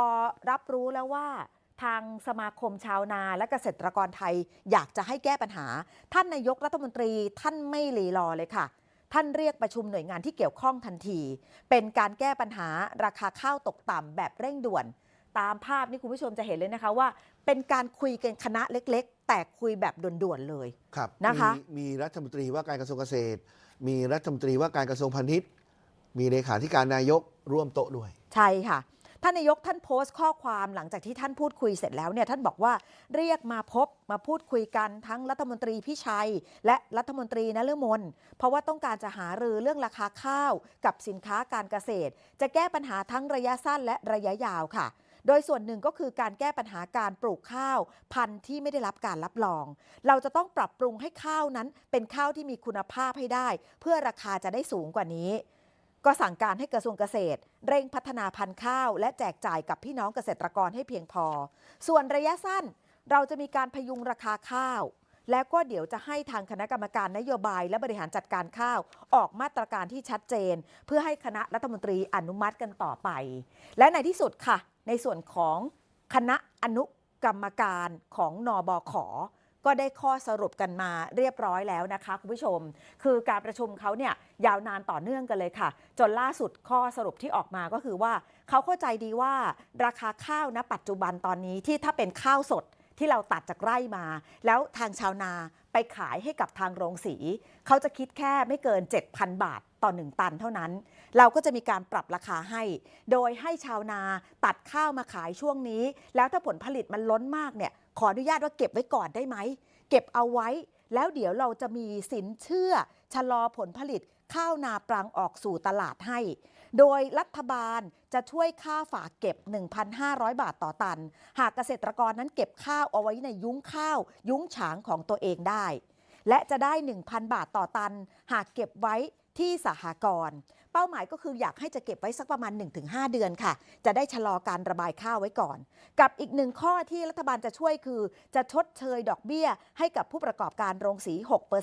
อรับรู้แล้วว่าทางสมาคมชาวนาและเกษตรกรไทยอยากจะให้แก้ปัญหา ท่านนายกรัฐมนตรีท่านไม่หลีรอเลยค่ะ ท่านเรียกประชุมหน่วยงานที่เกี่ยวข้องทันที เป็นการแก้ปัญหาราคาข้าวตกต่ำแบบเร่งด่วน ตามภาพนี่คุณผู้ชมจะเห็นเลยนะคะว่า เป็นการคุยกันคณะเล็ก ๆ แต่คุยแบบด่วนๆเลยครับนะคะมีมีรัฐมนตรีว่าการกระทรวงเกษตร มีรัฐมนตรีว่าการกระทรวงพาณิชย์ มีเลขาธิการนายกร่วมโต๊ะด้วย ใช่ค่ะ ท่านนายกท่านโพสต์ข้อความหลังจากที่ท่านพูดคุยเสร็จแล้วเนี่ยท่านบอกว่าเรียกมาพบมาพูดคุยกันทั้งรัฐมนตรีพิชัย และรัฐมนตรีนฤมลเพราะว่าต้องการจะหารือเรื่องราคาข้าว กับสินค้าการเกษตร จะแก้ปัญหาทั้งระยะสั้นและระยะยาวค่ะโดยส่วนหนึ่งก็คือการแก้ปัญหาการปลูกข้าว พันธุ์ที่ไม่ได้รับการรับรอง เราจะต้องปรับปรุงให้ข้าวนั้นเป็นข้าวที่มีคุณภาพให้ได้ เพื่อราคาจะได้สูงกว่านี้ ก็สั่งการให้กระทรวงเกษตร เร่งพัฒนาพันธุ์ข้าว และแจกจ่ายกับพี่น้องเกษตรกรให้เพียงพอ ส่วนระยะสั้นเราจะมีการพยุงราคาข้าว แล้วก็เดี๋ยวจะให้ทางคณะกรรมการนโยบายและบริหารจัดการข้าว ออกมาตรการที่ชัดเจน เพื่อให้คณะรัฐมนตรีอนุมัติกันต่อไป และในที่สุดค่ะ ในส่วนของคณะอนุกรรมการของนอบข ก็ได้ข้อสรุปกันมาเรียบร้อยแล้วนะคะ คุณผู้ชม คือการประชุมเขาเนี่ยยาวนานต่อเนื่องกันเลยค่ะ จนล่าสุดข้อสรุปที่ออกมาก็คือว่าเขาเข้าใจดีว่าราคาข้าวณปัจจุบันตอนนี้ที่ถ้าเป็นข้าวสด ที่เราตัดจากไร่มา แล้วทางชาวนาไปขายให้กับทางโรงสี เขาจะคิดแค่ไม่เกิน 7,000 บาทต่อ 1 ตันเท่านั้น เราก็จะมีการปรับราคาให้ โดยให้ชาวนาตัดข้าวมาขายช่วงนี้ แล้วถ้าผลผลิตมันล้นมากเนี่ยขออนุญาตว่าเก็บไว้ก่อนได้ไหม เก็บเอาไว้ แล้วเดี๋ยวเราจะมีสินเชื่อชะลอผลผลิต ข้าวนาปรังออกสู่ตลาดให้ โดยรัฐบาลจะช่วยค่าฝากเก็บ 1,500 บาทต่อตัน หากเกษตรกรนั้นเก็บข้าวเอาไว้ในยุ้งข้าว ยุ้งฉางของตัวเองได้ และจะได้ 1,000 บาทต่อตัน หากเก็บไว้ที่สหกรณ์เป้าหมายก็คืออยากให้จะเก็บไว้สักประมาณ 1-5 เดือนค่ะ จะได้ชะลอการระบายข้าวไว้ก่อน กับอีกหนึ่งข้อที่รัฐบาลจะช่วยคือ จะชดเชยดอกเบี้ย ให้กับผู้ประกอบการโรงสี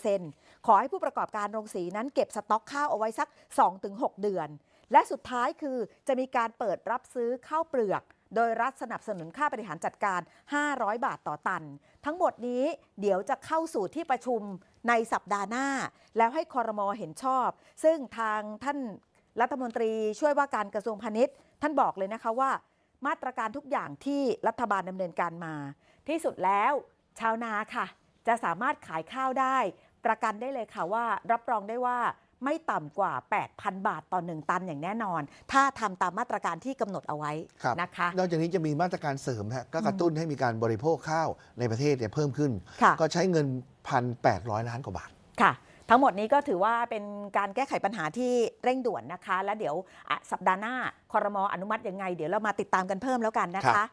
6%ขอให้ผู้ประกอบการโรงสีนั้นเก็บสต็อกข้าวเอาไว้สัก 2-6 เดือน และสุดท้ายคือจะมีการเปิดรับซื้อข้าวเปลือก โดยรัฐสนับสนุนค่าบริหารจัดการ 500 บาทต่อตัน ทั้งหมดนี้เดี๋ยวจะเข้าสู่ที่ประชุมในสัปดาห์หน้า แล้วให้คอรมอเห็นชอบ ซึ่งทางท่านรัฐมนตรีช่วยว่าการกระทรวงพาณิชย์ ท่านบอกเลยนะคะว่า มาตรการทุกอย่างที่รัฐบาลดำเนินการมา ที่สุดแล้วชาวนาค่ะ จะสามารถขายข้าวได้ ประกันได้เลยค่ะว่า รับรองได้ว่า ไม่ต่ำกว่า 8,000 บาทต่อ 1 ตันอย่างแน่นอน ถ้าทำตามมาตรการที่กำหนดเอาไว้ครับนะคะ นอกจากนี้จะมีมาตรการเสริมฮะก็กระตุ้นให้มีการบริโภคข้าวในประเทศเนี่ยเพิ่มขึ้น ค่ะ ก็ใช้เงิน 1,800 ล้านกว่าบาท ค่ะ ทั้งหมดนี้ก็ถือว่าเป็นการแก้ไขปัญหาที่เร่งด่วนนะคะ และเดี๋ยวอะสัปดาห์หน้าคอรมออนุมัติยังไง เดี๋ยวเรามาติดตามกันเพิ่มแล้วกันนะครัคะ บ